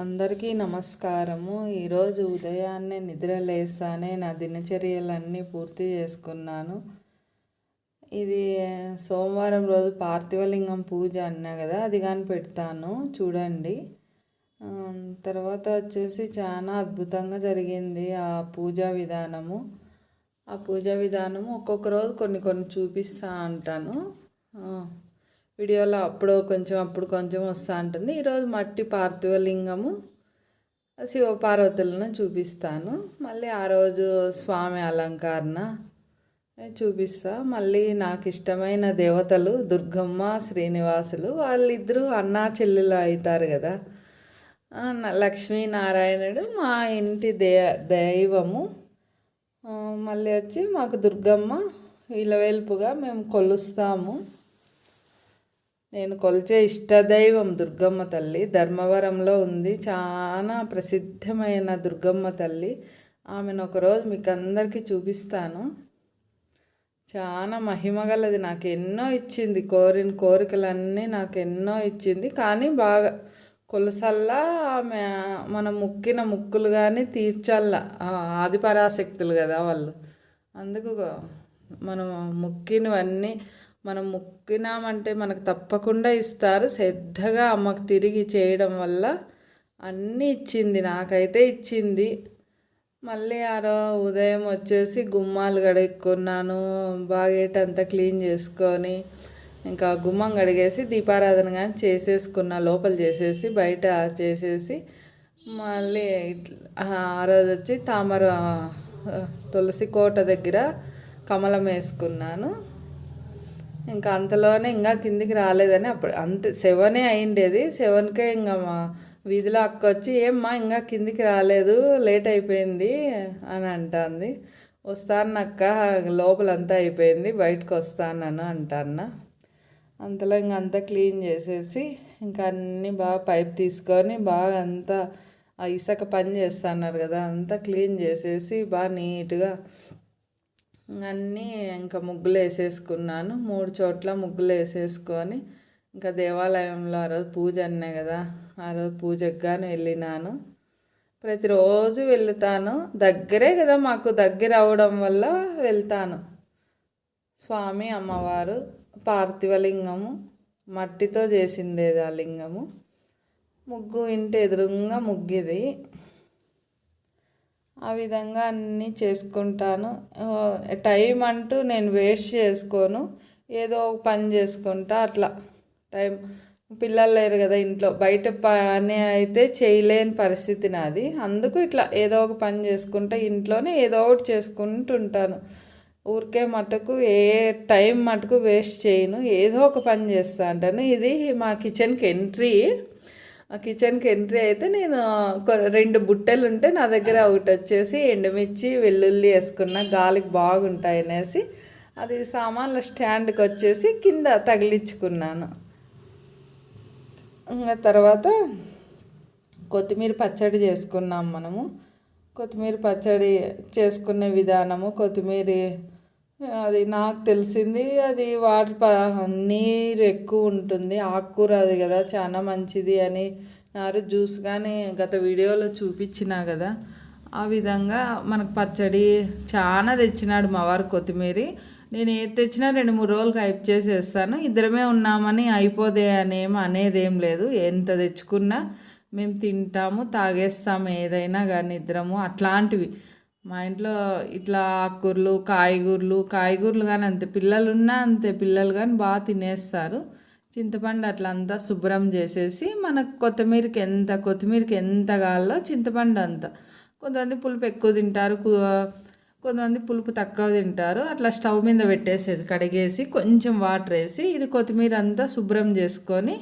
అందరికీ నమస్కారము. ఈరోజు ఉదయాన్నే నిద్ర లేస్తానే నా దినచర్యలన్నీ పూర్తి చేసుకున్నాను. ఇది సోమవారం రోజు పార్థివలింగం పూజ అన్నా కదా అది కానీ పెడతాను. చూడండి. తర్వాత వచ్చేసి చాలా అద్భుతంగా జరిగింది ఆ పూజా విధానము. ఆ పూజా విధానము ఒక్కొక్క రోజు కొన్ని కొన్ని చూపిస్తా అంటాను. వీడియోలో అప్పుడు కొంచెం అప్పుడు కొంచెం వస్తూ ఉంటుంది ఈరోజు మట్టి పార్థివలింగము శివపార్వతులను చూపిస్తాను. మళ్ళీ ఆ రోజు స్వామి అలంకరణ చూపిస్తా. మళ్ళీ నాకు ఇష్టమైన దేవతలు దుర్గమ్మ శ్రీనివాసులు వాళ్ళిద్దరూ అన్నా చెల్లెలు అవుతారు కదా. లక్ష్మీనారాయణుడు మా ఇంటి దే దైవము. మళ్ళీ వచ్చి మాకు దుర్గమ్మ ఇలవేల్పుగా మేము కొలుస్తాము. నేను కొలిచే ఇష్టదైవం దుర్గమ్మ తల్లి. ధర్మవరంలో ఉంది. చాలా ప్రసిద్ధమైన దుర్గమ్మ తల్లి. ఆమెను ఒకరోజు మీకు అందరికీ చూపిస్తాను. చాలా మహిమగలది నాకు ఎన్నో ఇచ్చింది. కోరిన కోరికలన్నీ నాకు ఎన్నో ఇచ్చింది. కానీ బాగా కొలసల్లా ఆమె మనం ముక్కిన ముక్కులు కానీ తీర్చల్లా ఆదిపరాశక్తులు కదా వాళ్ళు. అందుకు మనం ముక్కినవన్నీ మనం మొక్కినామంటే మనకు తప్పకుండా ఇస్తారు. శ్రద్ధగా అమ్మకు తిరిగి చేయడం వల్ల అన్నీ ఇచ్చింది నాకైతే ఇచ్చింది. మళ్ళీ ఆ రోజు ఉదయం వచ్చేసి గుమ్మాలు కడుక్కున్నాను బాగేటంతా క్లీన్ చేసుకొని ఇంకా గుమ్మం కడిగేసి దీపారాధన కానీ చేసేసుకున్న లోపల చేసేసి బయట చేసేసి మళ్ళీ ఆ రోజు వచ్చి తామర తులసి కోట దగ్గర కమలం వేసుకున్నాను. ఇంకా అంతలోనే ఇంకా కిందికి రాలేదని అప్పుడు అంతే సెవెనే అయిండేది. సెవెన్కే ఇంకా మా వీధిలో అక్క వచ్చి ఏమ్మా ఇంకా కిందికి రాలేదు లేట్ అయిపోయింది అని అంటుంది. వస్తాను అక్క లోపలంతా అయిపోయింది బయటకు వస్తానను అంటాన్న. అంతలో ఇంక అంతా క్లీన్ చేసేసి ఇంకా అన్నీ బాగా పైప్ తీసుకొని బాగా అంతా ఇసక పని చేస్తున్నారు కదా అంతా క్లీన్ చేసేసి బాగా నీట్గా అన్నీ ఇంకా ముగ్గులు వేసేసుకున్నాను. మూడు చోట్ల ముగ్గులు వేసేసుకొని ఇంకా దేవాలయంలో ఆ రోజు పూజ అన్నా కదా ఆ రోజు పూజకు గాను వెళ్ళినాను. ప్రతిరోజు వెళ్తాను. దగ్గరే కదా మాకు దగ్గర అవడం వల్ల వెళ్తాను. స్వామి అమ్మవారు పార్థివ లింగము మట్టితో చేసిందేది ఆ లింగము. ముగ్గు ఇంటి ఎదురుగా ముగ్గిది. ఆ విధంగా అన్నీ చేసుకుంటాను. టైం అంటూ నేను వేస్ట్ చేసుకోను. ఏదో ఒక పని చేసుకుంటా అట్లా. టైం పిల్లలు లేరు కదా ఇంట్లో. బయట పని అయితే చేయలేని పరిస్థితి నాది. అందుకు ఇట్లా ఏదో ఒక పని చేసుకుంటా ఇంట్లోనే ఏదో ఒకటి చేసుకుంటుంటాను. ఊరికే మటుకు ఏ టైం మటుకు వేస్ట్ చేయను. ఏదో ఒక పని చేస్తా అంటాను ఇది మా కిచెన్కి ఎంట్రీ. కిచెన్కి ఎంట్రీ అయితే నేను రెండు బుట్టలు ఉంటే నా దగ్గర ఒకటి వచ్చేసి ఎండుమిర్చి వెల్లుల్లి వేసుకున్న గాలికి బాగుంటాయి అనేసి అది సామాన్ల స్టాండ్కి వచ్చేసి కింద తగిలించుకున్నాను ఇంకా తర్వాత కొత్తిమీర పచ్చడి చేసుకున్నాం మనము. కొత్తిమీర పచ్చడి చేసుకునే విధానము కొత్తిమీర అది నాకు తెలిసింది. అది వాటర్ నీరు ఎక్కువ ఉంటుంది. ఆకుకూర అది కదా చాలా మంచిది అని నారు జ్యూస్ కానీ గత వీడియోలో చూపించినా కదా. ఆ విధంగా మనకు పచ్చడి చాలా తెచ్చినాడు మా వారు కొత్తిమీర. నేను ఏది తెచ్చినా రెండు మూడు రోజులకి హైప్ చేసేస్తాను. ఇద్దరమే ఉన్నామని అయిపోదే అనేం అనేదేం లేదు. ఎంత తెచ్చుకున్నా మేము తింటాము తాగేస్తాము ఏదైనా కానీ ఇద్దరము. అట్లాంటివి. మా ఇంట్లో ఇట్లా ఆకుకూరలు కాయగూరలు కాయగూరలు కానీ అంతే. పిల్లలు ఉన్నా అంతే పిల్లలు కానీ బాగా తినేస్తారు. చింతపండు అట్లా అంతా శుభ్రం చేసేసి మనకు కొత్తిమీరకి ఎంత కొత్తిమీరకి ఎంత కావాలో చింతపండు అంత. కొంతమంది పులుపు ఎక్కువ తింటారు కొంతమంది పులుపు తక్కువ తింటారు. అట్లా స్టవ్ మీద పెట్టేసేది కడిగేసి కొంచెం వాటర్ వేసి ఇది కొత్తిమీర అంతా శుభ్రం చేసుకొని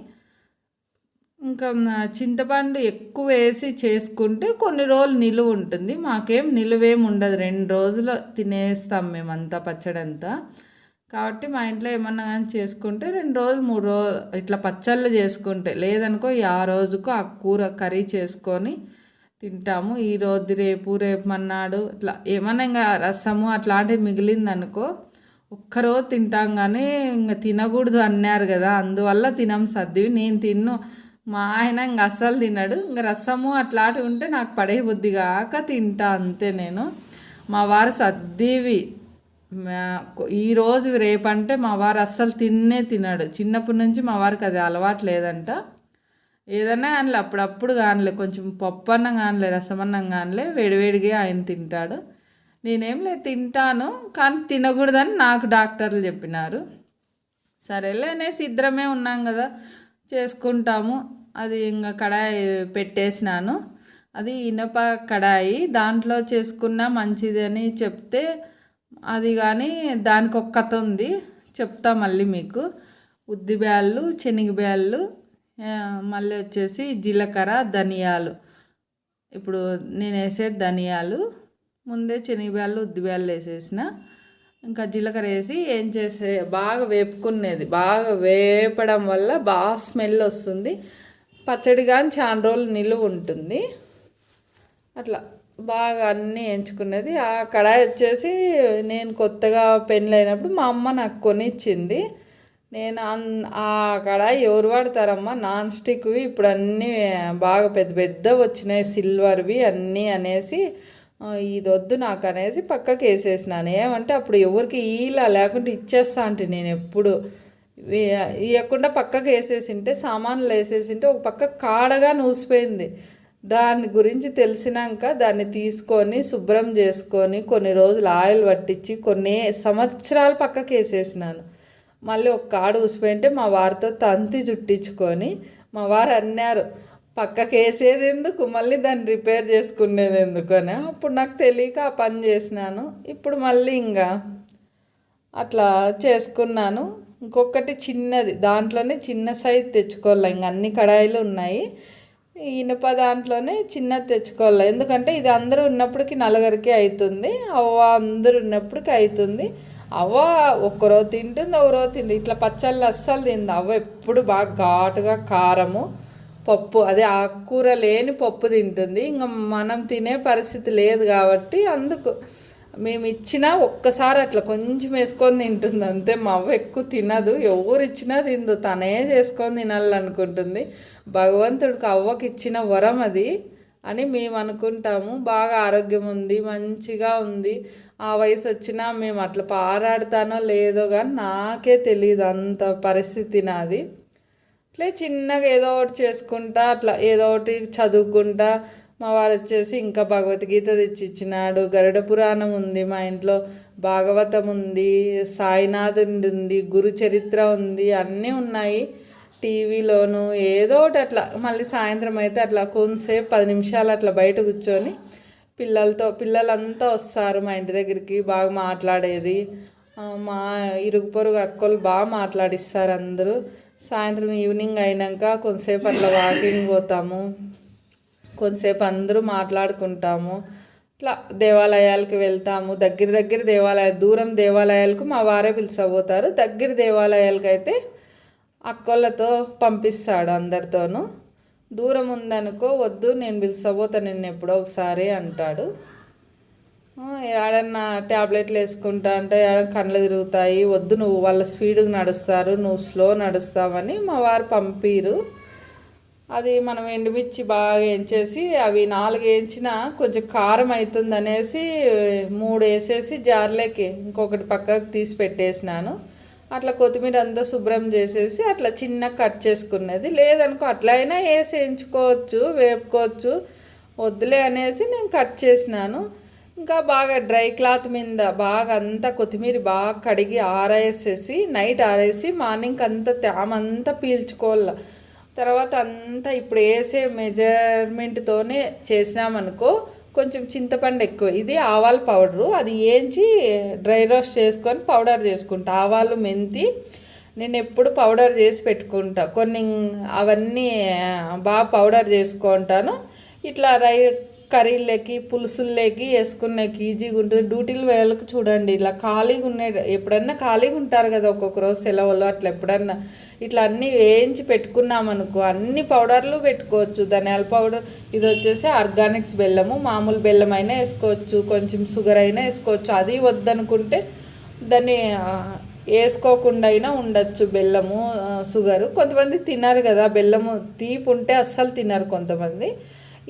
ఇంకా చింతపండు ఎక్కువ వేసి చేసుకుంటే కొన్ని రోజులు నిలువ ఉంటుంది. మాకేం నిలువేం ఉండదు. రెండు రోజులు తినేస్తాం మేమంతా పచ్చడి అంతా కాబట్టి మా ఇంట్లో ఏమన్నా కానీ చేసుకుంటే రెండు రోజులు మూడు రోజులు ఇట్లా పచ్చళ్ళు చేసుకుంటే లేదనుకో ఆ రోజుకు ఆ కూర కర్రీ చేసుకొని తింటాము. ఈ రోజు రేపు రేపు మన్నాడు ఇట్లా ఏమన్నా ఇంకా రసము అట్లాంటివి మిగిలిందనుకో ఒక్కరోజు తింటాం కానీ ఇంకా తినకూడదు అన్నారు కదా. అందువల్ల తినం సర్దివి నేను తిన్ను మా ఆయన ఇంక అస్సలు తినడు. ఇంక రసము అట్లాంటివి ఉంటే నాకు పడే బుద్ధి కాక తింటా అంతే నేను. మా వారు సర్దివి ఈరోజు రేపంటే మా వారు అస్సలు తిన్నే తినడు. చిన్నప్పటి నుంచి మా వారికి అది అలవాటు లేదంట. ఏదన్నా కానిలే అప్పుడప్పుడు కానిలే కొంచెం పప్పు అన్నం కానిలే రసమన్నం కానిలే వేడివేడిగా ఆయన తింటాడు. నేనేం లేదు తింటాను కానీ తినకూడదని నాకు డాక్టర్లు చెప్పినారు. సరేలే అనేసి ఇద్దరమే ఉన్నాం కదా. చేసుకుంటాము. అది ఇంకా కడాయి పెట్టేసినాను. అది ఇనప కడాయి. దాంట్లో చేసుకున్నా మంచిదని చెప్తే అది కానీ దానికి ఒక కథ ఉంది చెప్తా మళ్ళీ మీకు. ఉద్ది బ్యాళ్ళు శనగబ్యాళ్ళు మళ్ళీ వచ్చేసి జీలకర్ర ధనియాలు. ఇప్పుడు నేను వేసే ధనియాలు ముందే శనగబ్యాళ్ళు ఉద్దిబ్యాళ్ళు వేసేసిన. ఇంకా జీలకర్ర వేసి ఏం చేసే బాగా వేపుకునేది. బాగా వేపడం వల్ల బాగా స్మెల్ వస్తుంది. పచ్చడి కానీ చాలా రోజులు నిలువ ఉంటుంది. అట్లా బాగా అన్నీ ఎంచుకునేది. ఆ కడాయి వచ్చేసి నేను కొత్తగా పెళ్ళైనప్పుడు మా అమ్మ నాకు కొనిచ్చింది. నేను అన్ ఆ కడాయి ఎవరు వాడతారమ్మా? నాన్ స్టిక్వి. ఇప్పుడు అన్నీ బాగా పెద్ద పెద్ద వచ్చినాయి. సిల్వర్వి అన్నీ అనేసి ఇది వద్దు నాకు అనేసి పక్కకి వేసేసినాను ఏమంటే అప్పుడు ఎవరికి ఇలా లేకుంటే ఇచ్చేస్తా అంటే నేను ఎప్పుడు ఇవ్వకుండా పక్కకి వేసేసింటే సామాన్లు వేసేసింటే ఒక పక్క కాడగా నూసిపోయింది. దాని గురించి తెలిసినాక దాన్ని తీసుకొని శుభ్రం చేసుకొని కొన్ని రోజులు ఆయిల్ పట్టించి కొన్ని సంవత్సరాలు పక్కకి వేసేసినాను మళ్ళీ ఒక కాడ ఊసిపోయింటే మా వారితో తంతి చుట్టించుకొని మా వారు అన్నారు పక్కకి వేసేది ఎందుకు మళ్ళీ దాన్ని రిపేర్ చేసుకునేది ఎందుకని అప్పుడు నాకు తెలియక ఆ పని చేసినాను. ఇప్పుడు మళ్ళీ ఇంకా అట్లా చేసుకున్నాను. ఇంకొకటి చిన్నది. దాంట్లోనే చిన్న సైజ్ తెచ్చుకోవాలి. ఇంక అన్ని కడాయిలు ఉన్నాయి. ఇనుప దాంట్లోనే చిన్నది తెచ్చుకోవాలి. ఎందుకంటే ఇది అందరూ ఉన్నప్పటికి నలుగురికి అవుతుంది అవ్వ అందరూ ఉన్నప్పటికి అవుతుంది అవ్వ ఒక్కరోజు తింటుంది ఒకరోజు తింటుంది. ఇట్లా పచ్చళ్ళు అస్సలు తింది. అవ్వ ఎప్పుడు బాగా ఘాటుగా కారము పప్పు అదే ఆకుకూర లేని పప్పు తింటుంది. ఇంకా మనం తినే పరిస్థితి లేదు కాబట్టి అందుకు మేము ఇచ్చినా ఒక్కసారి అట్లా కొంచెం వేసుకొని తింటుంది. అంతే మా అవ్వ ఎక్కువ తినదు. ఎవరు ఇచ్చినా తిందు. తనే చేసుకొని తినాలనుకుంటుంది. భగవంతుడికి అవ్వకి ఇచ్చిన వరం అది అని మేము అనుకుంటాము. బాగా ఆరోగ్యం ఉంది మంచిగా ఉంది. ఆ వయసు వచ్చినా మేము అట్లా పారాడతానో లేదో కానీ నాకే తెలియదు అంత పరిస్థితి నాది. ఇట్లా చిన్నగా ఏదో ఒకటి చేసుకుంటా అట్లా ఏదో ఒకటి చదువుకుంటా. మా వారు వచ్చేసి ఇంకా భగవద్గీత తెచ్చి ఇచ్చినాడు గరుడ పురాణం ఉంది మా ఇంట్లో. భాగవతం ఉంది సాయినాథుడి ఉంది గురు చరిత్ర ఉంది అన్నీ ఉన్నాయి. టీవీలోను ఏదో ఒకటి అట్లా. మళ్ళీ సాయంత్రం అయితే అట్లా కొంతసేపు పది నిమిషాలు అట్లా బయట కూర్చొని పిల్లలతో పిల్లలంతా వస్తారు మా ఇంటి దగ్గరికి బాగా మాట్లాడేది. మా ఇరుగు పొరుగు అక్కలు బాగా మాట్లాడిస్తారు అందరూ. సాయంత్రం ఈవినింగ్ అయినాక కొంతసేపు అట్లా వాకింగ్ పోతాము. కొంతసేపు అందరూ మాట్లాడుకుంటాము. ఇట్లా దేవాలయాలకు వెళ్తాము. దగ్గర దగ్గర దేవాలయ దూరం దేవాలయాలకు మా వారే పిలిచబోతారు. దగ్గర దేవాలయాలకు అయితే అక్కలతో పంపిస్తాడు అందరితోనూ. దూరం ఉందనుకో వద్దు నేను పిలిచబోతా నిన్న ఎప్పుడో ఒకసారి అంటాడు. ఏడన్నా ట్యాబ్లెట్లు వేసుకుంటా అంటే కళ్ళు తిరుగుతాయి వద్దు నువ్వు వాళ్ళ స్పీడ్గా నడుస్తారు నువ్వు స్లో నడుస్తావని మా వారు పంపిరు. అది మనం ఎండుమిర్చి బాగా వేయించేసి అవి నాలుగు వేయించినా కొంచెం కారం అవుతుంది అనేసి మూడు వేసేసి జార్లోకి ఇంకొకటి పక్కకు తీసి పెట్టేసినాను. అట్లా కొత్తిమీర అంతా శుభ్రం చేసేసి అట్లా చిన్న కట్ చేసుకున్నది. లేదనుకో అట్లా అయినా వేసి వేయించుకోవచ్చు వేపుకోవచ్చు. వద్దులే అనేసి నేను కట్ చేసినాను. ఇంకా బాగా డ్రై క్లాత్ మీద బాగా అంతా కొత్తిమీర బాగా కడిగి ఆరేసేసి నైట్ ఆరేసి మార్నింగ్ అంతా తేమ అంతా పీల్చుకోవాలి. తర్వాత అంతా ఇప్పుడు వేసే మెజర్మెంట్తోనే చేసినామనుకో కొంచెం చింతపండు ఎక్కువ. ఇది ఆవాల పౌడరు. అది వేయించి డ్రై రోస్ట్ చేసుకొని పౌడర్ చేసుకుంటా. ఆవాలు మెంతి నేను ఎప్పుడు పౌడర్ చేసి పెట్టుకుంటా. కొన్ని అవన్నీ బాగా పౌడర్ చేసుకుంటాను. ఇట్లా రై కర్రీలకి పులుసుల్లోకి వేసుకునేకి ఈజీగా ఉంటుంది డ్యూటీలు వేళకు చూడండి ఇలా ఖాళీగా ఉండే ఎప్పుడన్నా ఖాళీగా ఉంటారు కదా ఒక్కొక్క రోజు సెలవులు అట్లా ఎప్పుడన్నా. ఇట్లా అన్నీ వేయించి పెట్టుకున్నామనుకో అన్ని పౌడర్లు పెట్టుకోవచ్చు. ధనియాల పౌడర్ ఇది వచ్చేసి ఆర్గానిక్స్ బెల్లము మామూలు బెల్లం అయినా వేసుకోవచ్చు కొంచెం షుగర్ అయినా వేసుకోవచ్చు. అది వద్దనుకుంటే దాన్ని వేసుకోకుండా అయినా ఉండొచ్చు బెల్లము షుగరు. కొంతమంది తినరు కదా బెల్లము తీపి ఉంటే అస్సలు తినరు కొంతమంది.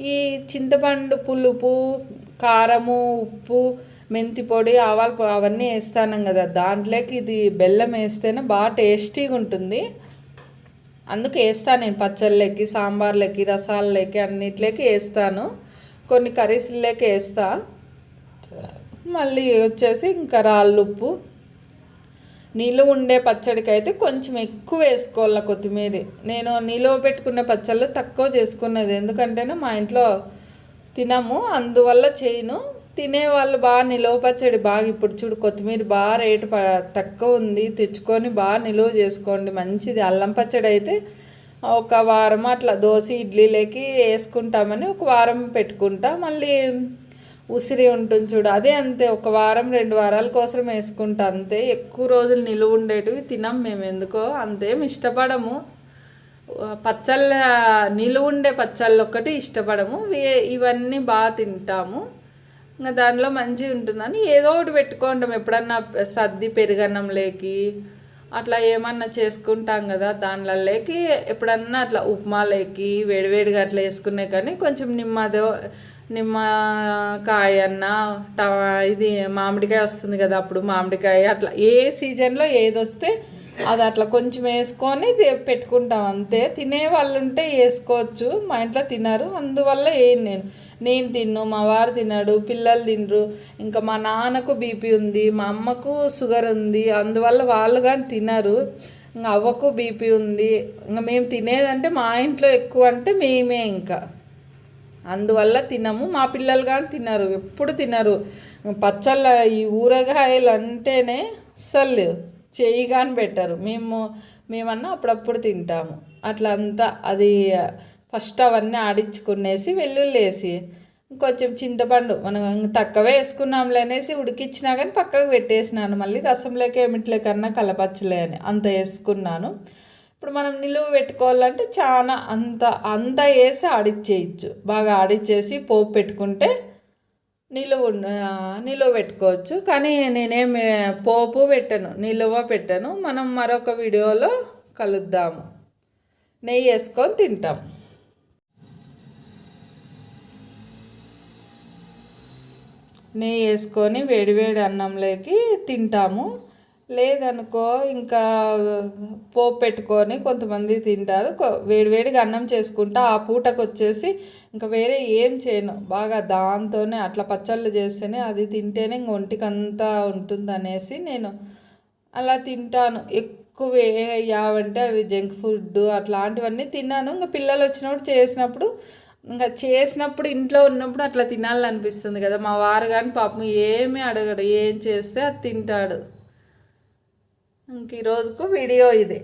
ఈ చింతపండు పులుపు కారము ఉప్పు మెంతి పొడి ఆవాల పొడి అవన్నీ వేస్తాను కదా. దాంట్లోకి ఇది బెల్లం వేస్తేనే బాగా టేస్టీగా ఉంటుంది. అందుకు వేస్తాను నేను పచ్చళ్ళకి సాంబార్లకి రసాలకి అన్నిట్లోకి వేస్తాను. కొన్ని కర్రీస్లోకి వేస్తా. మళ్ళీ వచ్చేసి ఇంకా రాళ్ళుప్పు. నిలువ ఉండే పచ్చడికి అయితే కొంచెం ఎక్కువ వేసుకోవాలి కొత్తిమీర. నేను నిలువ పెట్టుకునే పచ్చళ్ళు తక్కువ చేసుకున్నది. ఎందుకంటేనే మా ఇంట్లో తినము. అందువల్ల చేయను. తినేవాళ్ళు బాగా నిలువ పచ్చడి బాగా ఇప్పుడు చూడు కొత్తిమీర బాగా రేటు ప తక్కువ ఉంది. తెచ్చుకొని బాగా నిలువ చేసుకోండి. మంచిది. అల్లం పచ్చడి అయితే ఒక వారం అట్లా దోశ ఇడ్లీలోకి వేసుకుంటామని ఒక వారం పెట్టుకుంటా. మళ్ళీ ఉసిరి ఉంటుంది చూడు. అదే అంతే ఒక వారం రెండు వారాల కోసం వేసుకుంటా అంతే. ఎక్కువ రోజులు నిలువ ఉండేటివి తినం మేము ఎందుకో అంతేం. ఇష్టపడము. పచ్చళ్ళ నిలువ ఉండే పచ్చళ్ళు ఒక్కటి ఇష్టపడము. ఇవన్నీ బాగా తింటాము. ఇంకా దానిలో మంచిగా ఉంటుందని ఏదో ఒకటి పెట్టుకుంటాం. ఎప్పుడన్నా సర్ది పెరుగన్నంలోకి అట్లా ఏమన్నా చేసుకుంటాం కదా దానిలోకి ఎప్పుడన్నా అట్లా ఉప్మా లేకి వేడివేడిగా అట్లా వేసుకునే కానీ కొంచెం నిమ్మదో నిమ్మకాయ అన్న ట- ఇది మామిడికాయ వస్తుంది కదా అప్పుడు మామిడికాయ అట్లా ఏ సీజన్లో ఏది వస్తే అది అట్లా కొంచెం వేసుకొని పెట్టుకుంటాం అంతే. తినే వాళ్ళు ఉంటే వేసుకోవచ్చు మా ఇంట్లో తినరు అందువల్ల ఏం నేను. నేను తిన్ను మా వారు తినడు పిల్లలు తినరు ఇంకా మా నాన్నకు బీపీ ఉంది మా అమ్మకు షుగర్ ఉంది అందువల్ల వాళ్ళు కానీ తినరు ఇంకా అవ్వకు బీపీ ఉంది. ఇంకా మేము తినేదంటే మా ఇంట్లో ఎక్కువ అంటే మేమే ఇంకా. అందువల్ల తినము. మా పిల్లలు కానీ తినరు. ఎప్పుడు తినరు. పచ్చళ్ళ ఈ ఊరగాయలు అంటేనే అస్సలు చేయి కానీ పెట్టరు. మేము మేమన్నా అప్పుడప్పుడు తింటాము. అట్లా అంతా అది ఫస్ట్ అవన్నీ ఆడించుకునేసి వెల్లుల్లి వేసి కొంచెం చింతపండు మనం తక్కువే వేసుకున్నాంలే అనేసి ఉడికిచ్చినా కానీ పక్కకు పెట్టేసినాను. మళ్ళీ రసంలోకి ఏమిట్లేకన్నా కలపచ్చలే అని అంత వేసుకున్నాను. ఇప్పుడు మనం నిలువ పెట్టుకోవాలంటే చాలా అంత అంత వేసి ఆడిచ్చేయచ్చు. బాగా ఆడిచ్చేసి పోపు పెట్టుకుంటే నిలువ నిలువ పెట్టుకోవచ్చు. కానీ నేనేం పోపు పెట్టను నిలువ పెట్టను. మనం మరొక వీడియోలో కలుద్దాము. నెయ్యి వేసుకొని తింటాం. నెయ్యి వేసుకొని వేడివేడి అన్నంలోకి తింటాము. లేదనుకో ఇంకా పోపు పెట్టుకొని కొంతమంది తింటారు. వేడివేడిగా అన్నం చేసుకుంటా ఆ పూటకు వచ్చేసి ఇంకా వేరే ఏం చేయను. బాగా దాంతోనే అట్లా పచ్చళ్ళు చేస్తేనే అది తింటేనే ఇంక ఒంటికంతా ఉంటుంది అనేసి నేను అలా తింటాను. ఎక్కువ ఏ- యావంటే అవి జంక్ ఫుడ్ అట్లాంటివన్నీ తిన్నాను. ఇంకా పిల్లలు వచ్చినప్పుడు చేసినప్పుడు ఇంకా చేసినప్పుడు ఇంట్లో ఉన్నప్పుడు అట్లా తినాలనిపిస్తుంది కదా. మా వారు కానీ పాపం ఏమీ అడగడు. ఏం చేస్తే అది తింటాడు. ఇంక ఈరోజుకు వీడియో ఇదే.